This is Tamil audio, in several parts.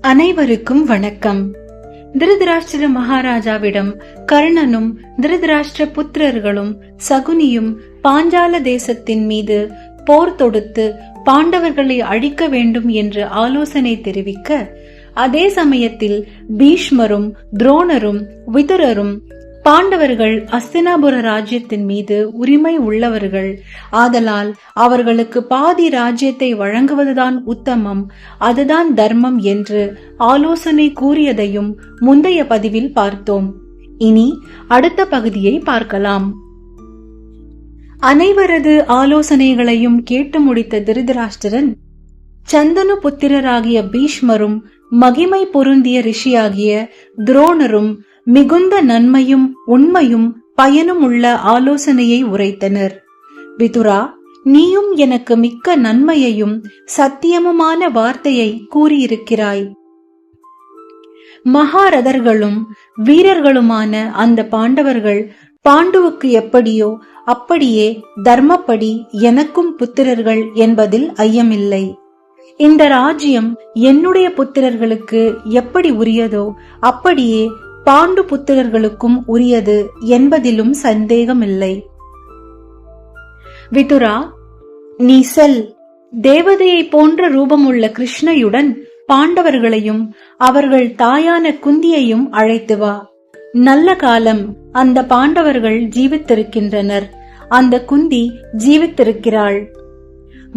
அனைவருக்கும் வணக்கம். திருதராஷ்டிர மகாராஜாவிடம் கர்ணனும் திருதராஷ்டிர புத்திரர்களும் சகுனியும் பாஞ்சால தேசத்தின் மீது போர் தொடுத்து பாண்டவர்களை அழிக்க வேண்டும் என்று ஆலோசனை தெரிவிக்க அதே சமயத்தில் பீஷ்மரும் துரோணரும் விதுரரும் பாண்டவர்கள் அஸ்தினாபுர ராஜ்யத்தின் மீது உரிமை உள்ளவர்கள். ஆதலால் அவர்களுக்கு பாதி ராஜ்யத்தை வழங்குவதுதான் உத்தமம். அதுதான் தர்மம் என்று ஆலோசனை கூறியதையும் முந்தைய பதிவில் பார்த்தோம். இனி அடுத்த பகுதியை பார்க்கலாம். அனைவரது ஆலோசனைகளையும் கேட்டு முடித்த திருதராஷ்டிரன் சந்தனு புத்திரராகிய பீஷ்மரும் மகிமை பொருந்திய ரிஷியாகிய துரோணரும் மிகுந்த நன்மையும் உண்மையும் பயனும் உள்ள ஆலோசனையை உரைத்தனர். விதுரா நீயும் எனக்கு மிக்க நன்மையையும் சத்தியமுமான வார்த்தையை கூறியிருக்கிறாய். மகாரதர்களும் வீரர்களுமான அந்த பாண்டவர்கள் பாண்டுவுக்கு எப்படியோ அப்படியே தர்மப்படி எனக்கும் புத்திரர்கள் என்பதில் ஐயமில்லை. இந்த ராஜ்யம் என்னுடைய புத்திரர்களுக்கு எப்படி உரியதோ அப்படியே பாண்டு புத்திரர்களுக்கும் உரியது என்பதிலும் சந்தேகமில்லை. விதுரா நீ செல். தேவதையை போன்ற ரூபமுள்ள கிருஷ்ணையுடன் பாண்டவர்களையும் அவர்கள் தாயான குந்தியையும் அழைத்து வா. நல்ல காலம் அந்த பாண்டவர்கள் ஜீவித்திருக்கின்றனர். அந்த குந்தி ஜீவித்திருக்கிறாள்.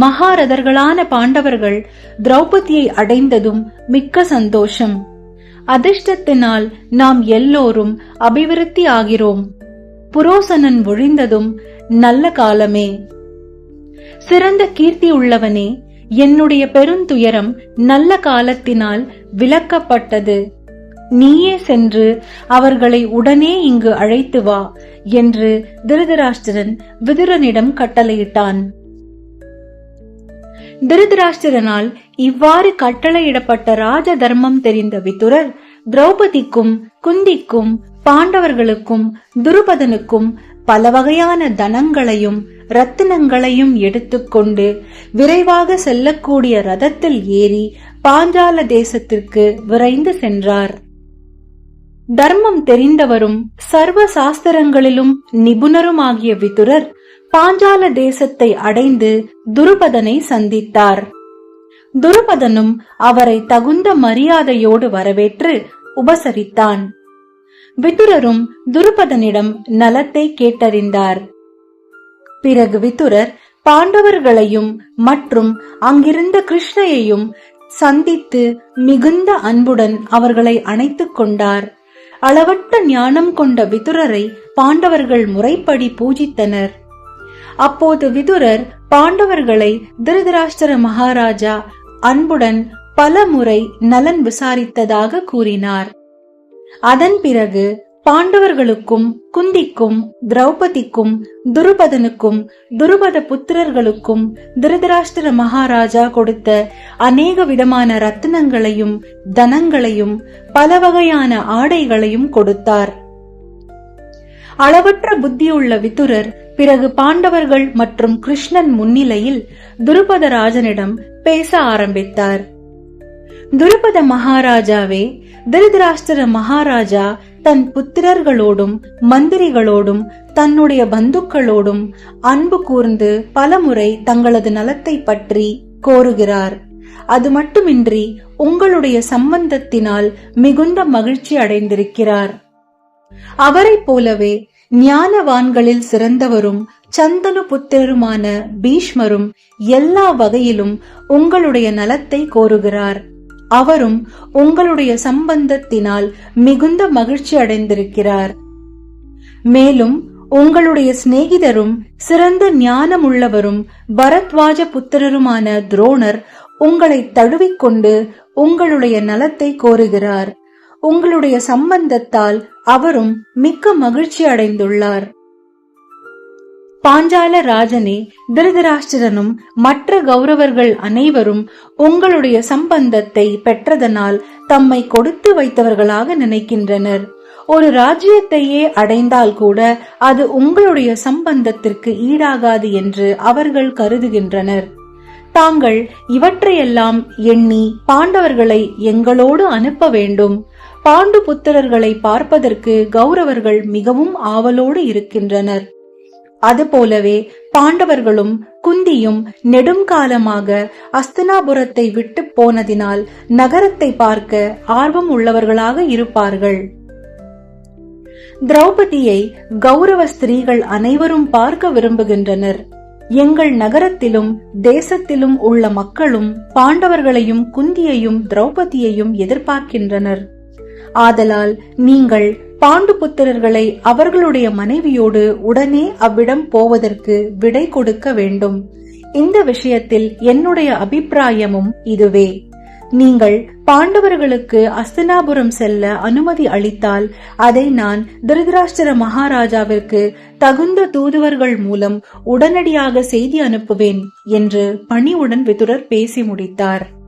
மகாரதர்களான பாண்டவர்கள் திரௌபதியை அடைந்ததும் மிக்க சந்தோஷம். அதிர்ஷ்டத்தினால் நாம் எல்லோரும் அபிவிருத்தி ஆகிறோம். புரோசனன் ஒழிந்ததும் நல்ல காலமே. சிறந்த கீர்த்தி உள்ளவனே என்னுடைய பெருந்துயரம் நல்ல காலத்தினால் விளக்கப்பட்டது. நீயே சென்று அவர்களை உடனே இங்கு அழைத்து வா என்று திருதராஷ்டிரன் விதுரனிடம் கட்டளையிட்டான். திருதராஷ்டிரனால் இவ்வாறு கட்டளையிடப்பட்ட ராஜ தர்மம் தெரிந்த விதுரர் திரௌபதிக்கும் குந்திக்கும் பாண்டவர்களுக்கும் துருபதனுக்கும் பல வகையான தனங்களையும் ரத்தினங்களையும் எடுத்துக்கொண்டு விரைவாக செல்லக்கூடிய ரதத்தில் ஏறி பாஞ்சால தேசத்திற்கு விரைந்து சென்றார். தர்மம் தெரிந்தவரும் சர்வ சாஸ்திரங்களிலும் நிபுணருமாகிய விதுரர் பாஞ்சால தேசத்தை அடைந்து துருபதனை சந்தித்தார். துருபதனும் அவரை தகுந்த மரியாதையோடு வரவேற்று உபசரித்தான். விதுரரும் துருபதனிடம் நலத்தை கேட்டறிந்தார். பிறகு விதுரர் பாண்டவர்களையும் மற்றும் அங்கிருந்த கிருஷ்ணையையும் சந்தித்து மிகுந்த அன்புடன் அவர்களை அணைத்துக் கொண்டார். அளவற்ற ஞானம் கொண்ட விதுரரை பாண்டவர்கள் முறைப்படி பூஜித்தனர். அப்போது விதுரர் பாண்டவர்களை திருதராஷ்டிர மகாராஜா அன்புடன் பல முறை நலன் விசாரித்ததாக கூறினார். அதன் பிறகு பாண்டவர்களுக்கும் குந்திக்கும் திரௌபதிக்கும் துருபதனுக்கும் துருபத புத்திரர்களுக்கும் திருதராஷ்டிர மகாராஜா கொடுத்த அநேக விதமான ரத்தினங்களையும் தனங்களையும் பல வகையான ஆடைகளையும் கொடுத்தார். அளவற்ற புத்தியுள்ள விதுரர் பிறகு பாண்டவர்கள் மற்றும் கிருஷ்ணன் முன்னிலையில் துருபதராஜனிடம் பேச ஆரம்பித்தார். துருபத மகாராஜாவே திருதராஷ்டிர மகாராஜா தன் புத்திரர்களோடும் மந்திரிகளோடும் தன்னுடைய பந்துக்களோடும் அன்பு கூர்ந்து பலமுறை தங்களது நலத்தை பற்றி கோருகிறார். அது மட்டுமின்றி உங்களுடைய சம்பந்தத்தினால் மிகுந்த மகிழ்ச்சி அடைந்திருக்கிறார். அவரைப் போலவே ஞானவான்களில் சிறந்தவரும் சந்தனு புத்திரருமான பீஷ்மரும் எல்லா வகையிலும் உங்களுடைய நலத்தை கோருகிறார். அவரும் உங்களுடைய சம்பந்தத்தினால் மிகுந்த மகிழ்ச்சி அடைந்திருக்கிறார். மேலும் உங்களுடைய சிநேகிதரும் சிறந்த ஞானமுள்ளவரும் பரத்வாஜ புத்திரருமான துரோணர் உங்களை தழுவிக்கொண்டு உங்களுடைய நலத்தை கோருகிறார். உங்களுடைய சம்பந்தத்தால் அவரும் மிக்க மகிழ்ச்சி அடைந்துள்ளார். பாஞ்சால ராஜனே திருதராஷ்டிரனும் மற்ற கௌரவர்கள் அனைவரும் உங்களுடைய சம்பந்தத்தை பெற்றதனால் தம்மை கொடுத்து வைத்தவர்களாக நினைக்கின்றனர். ஒரு ராஜ்யத்தையே அடைந்தால் கூட அது உங்களுடைய சம்பந்தத்திற்கு ஈடாகாது என்று அவர்கள் கருதுகின்றனர். தாங்கள் இவற்றையெல்லாம் எண்ணி பாண்டவர்களை எங்களோடு அனுப்ப வேண்டும். பாண்டு புத்திரர்களை பார்ப்பதற்கு கௌரவர்கள் மிகவும் ஆவலோடு இருக்கின்றனர். அதுபோலவே பாண்டவர்களும் குந்தியும் நெடுங்காலமாக அஸ்தினாபுரத்தை விட்டு போனதினால் நகரத்தை பார்க்க ஆர்வம் உள்ளவர்களாக இருப்பார்கள். திரௌபதியை கௌரவ ஸ்திரீகள் அனைவரும் பார்க்க விரும்புகின்றனர். எங்கள் நகரத்திலும் தேசத்திலும் உள்ள மக்களும் பாண்டவர்களையும் குந்தியையும் திரௌபதியையும் எதிர்பார்க்கின்றனர். ஆதலால் நீங்கள் பாண்டு புத்திரர்களை அவர்களுடைய மனைவியோடு உடனே அவ்விடம் போவதற்கு விடை கொடுக்க வேண்டும். இந்த விஷயத்தில் என்னுடைய அபிப்பிராயமும் இதுவே. நீங்கள் பாண்டவர்களுக்கு அஸ்தினாபுரம் செல்ல அனுமதி அளித்தால் அதை நான் திருதராஷ்டிர மகாராஜாவிற்கு தகுந்த தூதுவர்கள் மூலம் உடனடியாக செய்தி அனுப்புவேன் என்று பணிவுடன் விதுரர் பேசி முடித்தார்.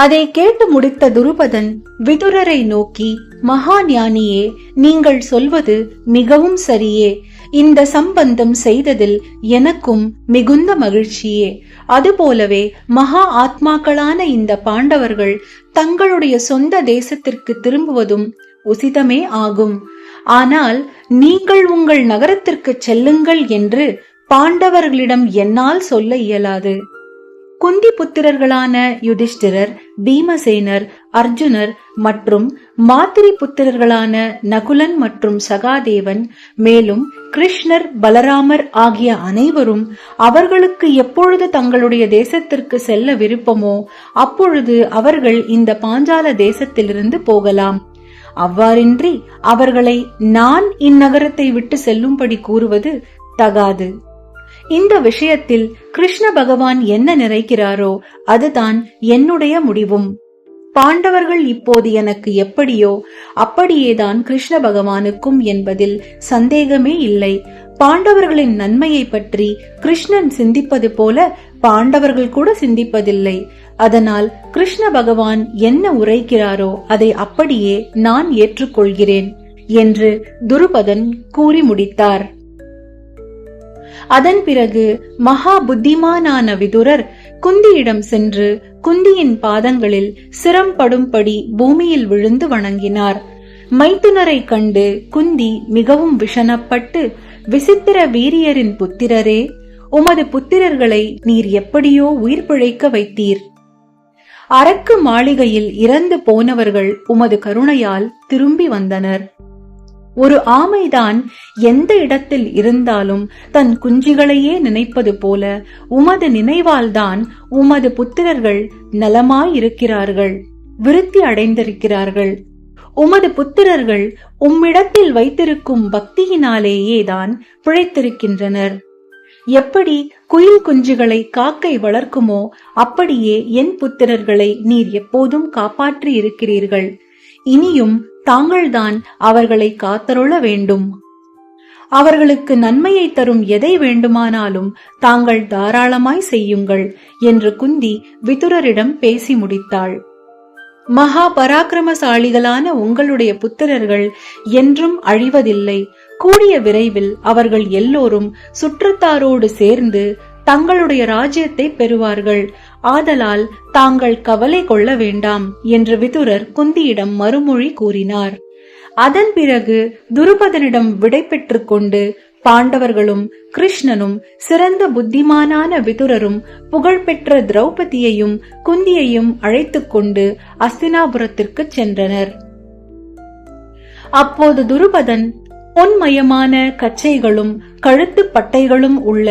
அதை கேட்டு முடித்த துருபதன் விதுரரை நோக்கி மகா ஞானியே நீங்கள் சொல்வது மிகவும் சரியே. இந்த சம்பந்தம் செய்ததில் எனக்கும் மிகுந்த மகிழ்ச்சியே. அதுபோலவே மகா ஆத்மாக்களான இந்த பாண்டவர்கள் தங்களுடைய சொந்த தேசத்திற்கு திரும்புவதும் உசிதமே ஆகும். ஆனால் நீங்கள் உங்கள் நகரத்திற்கு செல்லுங்கள் என்று பாண்டவர்களிடம் என்னால் சொல்ல இயலாது. குந்தி புத்திரர்களான யுதிஷ்டிரர் பீமசேனர் அர்ஜுனர் மற்றும் மாத்திரி புத்திரர்களான நகுலன் மற்றும் சகாதேவன் மேலும் கிருஷ்ணர் பலராமர் ஆகிய அனைவரும் அவர்களுக்கு எப்பொழுது தங்களுடைய தேசத்திற்கு செல்ல விருப்பமோ அப்பொழுது அவர்கள் இந்த பாஞ்சால தேசத்திலிருந்து போகலாம். அவ்வாறின்றி அவர்களை நான் இந்நகரத்தை விட்டு செல்லும்படி கூறுவது தகாது. இந்த விஷயத்தில் கிருஷ்ண பகவான் என்ன நினைக்கிறாரோ அதுதான் என்னுடைய முடிவும். பாண்டவர்கள் இப்போது எனக்கு எப்படியோ அப்படியேதான் கிருஷ்ண பகவானுக்கும் என்பதில் சந்தேகமே இல்லை. பாண்டவர்களின் நன்மையை பற்றி கிருஷ்ணன் சிந்திப்பது போல பாண்டவர்கள் கூட சிந்திப்பதில்லை. அதனால் கிருஷ்ண பகவான் என்ன உரைக்கிறாரோ அதை அப்படியே நான் ஏற்றுக்கொள்கிறேன் என்று துருபதன் கூறி முடித்தார். அதன் பிறகு மகா புத்திமானான விதுரர் குந்தியிடம் சென்று குந்தியின் பாதங்களில் சிரம் படும்படி பூமியில் விழுந்து வணங்கினார். மைத்துனரை கண்டு குந்தி மிகவும் விஷனப்பட்டு விசித்திர வீரியரின் புத்திரரே உமது புத்திரர்களை நீர் எப்படியோ உயிர் பிழைக்க வைத்தீர். அரக்கு மாளிகையில் இறந்து போனவர்கள் உமது கருணையால் திரும்பி வந்தனர். ஒரு ஆமைதான் எந்த இடத்தில் இருந்தாலும் தன் குஞ்சுகளையே நினைப்பது போல உமது நினைவால்தான் உமது புத்திரர்கள் நலமாயிருக்கிறார்கள் விருத்தி அடைந்திருக்கிறார்கள். உமது புத்திரர்கள் உம்மிடத்தில் வைத்திருக்கும் பக்தியினாலேயே தான் பிழைத்திருக்கின்றனர். எப்படி குயில் குஞ்சுகளை காக்கை வளர்க்குமோ அப்படியே என் புத்திரர்களை நீர் எப்போதும் காப்பாற்றி இருக்கிறீர்கள் இனியும் தாங்கள்தான் அவர்களை காத்தருள வேண்டும். அவர்களுக்கு நன்மையை தரும் எதை வேண்டுமானாலும் தாங்கள் தாராளமாய் செய்யுங்கள் என்று குந்தி விதுரரிடம் பேசி முடித்தாள். மகா பராக்கிரமசாலிகளான உங்களுடைய புத்திரர்கள் என்றும் அழிவதில்லை. கூடிய விரைவில் அவர்கள் எல்லோரும் சுற்றத்தாரோடு சேர்ந்து தங்களுடைய ராஜ்யத்தை பெறுவார்கள். ஆதலால் தாங்கள் கவலை கொள்ள வேண்டாம் என்று விதுரர் குந்தியிடம் மறுமொழி கூறினார். அதன் பிறகு துருபதனிடம் விடை பெற்று கொண்டு பாண்டவர்களும் கிருஷ்ணனும் சிறந்த புத்திமானான விதுரரும் புகழ்பெற்ற திரௌபதியையும் குந்தியையும் அழைத்துக் கொண்டு அஸ்தினாபுரத்திற்கு சென்றனர். அப்போது துருபதன் பொன்மயமான கச்சைகளும் கழுத்து பட்டைகளும் உள்ள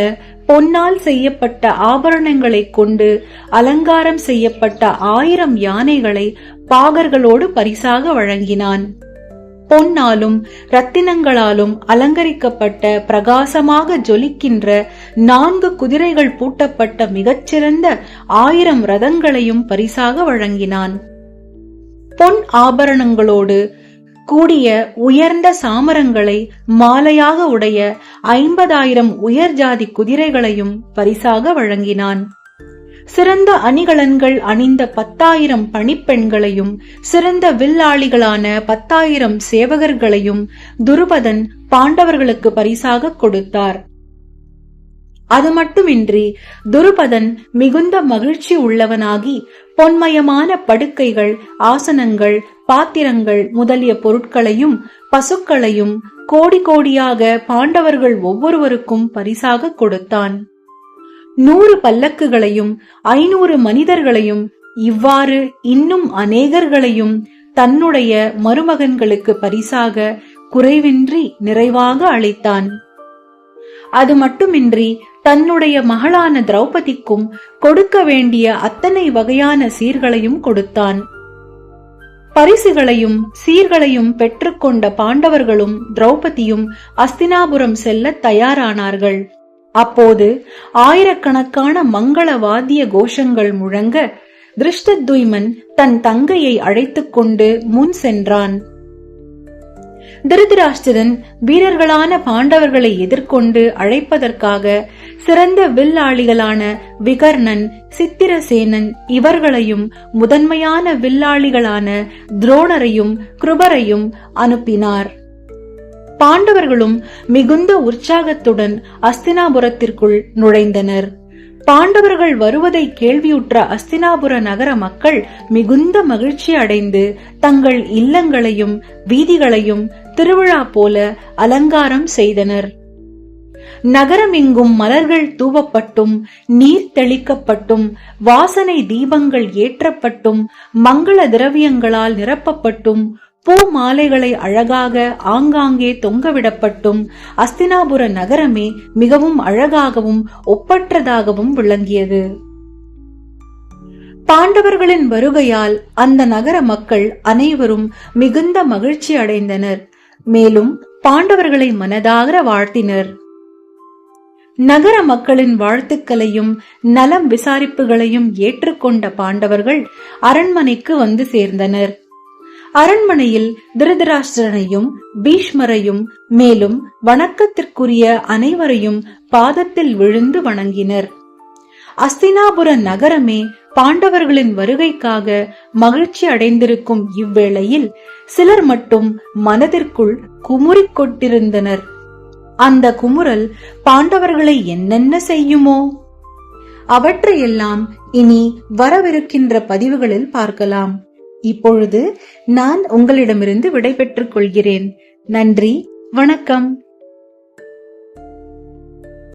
பொன்னால் செய்யப்பட்ட ஆபரணங்களை கொண்டு அலங்காரம் செய்யப்பட்ட ஆயிரம் யானைகளை பாகர்களோடு பரிசாக வழங்கினான். பொன்னாலும் ரத்தினங்களாலும் அலங்கரிக்கப்பட்ட பிரகாசமாக ஜொலிக்கின்ற நான்கு குதிரைகள் பூட்டப்பட்ட மிகச்சிறந்த ஆயிரம் ரதங்களையும் பரிசாக வழங்கினான். பொன் ஆபரணங்களோடு கூடிய உயர்ந்த சாமரங்களை மாலையாக உடைய ஐம்பதாயிரம் உயர் ஜாதி குதிரைகளையும் பரிசாக வழங்கினான். சிறந்த அணிகலன்கள் அணிந்த பத்தாயிரம் பணிப்பெண்களையும் சிறந்த வில்லாளிகளான பத்தாயிரம் சேவகர்களையும் துருபதன் பாண்டவர்களுக்கு பரிசாக கொடுத்தார். அது மட்டுமின்றி துருபதன் மிகுந்த மகிழ்ச்சி உள்ளவனாகி பொன்மயமான படுக்கைகள் ஆசனங்கள் பாத்திரங்கள் முதலிய பொருட்களையும் பசுக்களையும் கோடி கோடியாக பாண்டவர்கள் ஒவ்வொருவருக்கும் பரிசாக கொடுத்தான். நூறு பல்லக்குகளையும் ஐநூறு மனிதர்களையும் இவ்வாறு இன்னும் அநேகர்களையும் தன்னுடைய மருமகன்களுக்கு பரிசாக குறைவின்றி நிறைவாக அளித்தான். அது மட்டுமின்றி தன்னுடைய மகளான திரௌபதிக்கும் கொடுக்க வேண்டிய அத்தனை வகையான சீர்களையும் கொடுத்தான். பரிசுகளையும் சீர்களையும் பெற்றுக்கொண்ட பாண்டவர்களும் திரௌபதியும் அஸ்தினாபுரம் செல்ல தயாரானார்கள். அப்போது ஆயிரக்கணக்கான மங்கள வாத்திய கோஷங்கள் முழங்க திருஷ்டத்யுமன் தன் தங்கையை அழைத்துக் கொண்டு முன் சென்றான். திருதராஷ்டிரன் வீரர்களான பாண்டவர்களை எதிர்கொண்டு அழைப்பதற்காக சிறந்த வில்லாளிகளான விகர்ணன் சித்திரசேனன் இவர்களையும் முதன்மையான வில்லாளிகளான துரோணரையும் கிருபரையும் அனுப்பினார். பாண்டவர்களும் மிகுந்த உற்சாகத்துடன் அஸ்தினாபுரத்திற்குள் நுழைந்தனர். பாண்டவர்கள் வருவதை கேள்வியுற்ற அஸ்தினாபுர நகர மக்கள் மிகுந்த மகிழ்ச்சி அடைந்து தங்கள் இல்லங்களையும் வீதிகளையும் திருவிழா போல அலங்காரம் செய்தனர். நகரமெங்கும் மலர்கள் தூவப்பட்டும் நீர் தெளிக்கப்பட்டும் வாசனை தீபங்கள் ஏற்றப்பட்டும் மங்கள திரவியங்களால் நிரப்பப்பட்டும் பூ மாலைகளை அழகாக ஆங்காங்கே தொங்கவிடப்பட்டும் அஸ்தினாபுர நகரமே மிகவும் அழகாகவும் ஒப்பற்றதாகவும் விளங்கியது. பாண்டவர்களின் வருகையால் அந்த நகர மக்கள் அனைவரும் மிகுந்த மகிழ்ச்சி அடைந்தனர் மேலும் பாண்டவர்களை மனதார வாழ்த்தினர். நகர மக்களின் வாழ்த்துக்களையும் நலம் விசாரிப்புகளையும் ஏற்றுக்கொண்ட பாண்டவர்கள் அரண்மனைக்கு வந்து சேர்ந்தனர். அரண்மனையில் திருதராஷ்டிரனையும் பீஷ்மரையும் மேலும் வணக்கத்திற்குரிய அனைவரையும் பாதத்தில் விழுந்து வணங்கினர். அஸ்தினாபுர நகரமே பாண்டவர்களின் வருகைக்காக மகிழ்ச்சி அடைந்திருக்கும் இவ்வேளையில் சிலர் மட்டும் மனதிற்குள் குமுறிக் கொண்டிருந்தனர் அந்த குமுறல் பாண்டவர்களை என்னென்ன செய்யுமோ? அவற்றையெல்லாம் இனி வரவிருக்கின்ற பதிவுகளில் பார்க்கலாம். இப்பொழுது நான் உங்களிடமிருந்து விடை பெற்றுக் கொள்கிறேன். நன்றி வணக்கம்.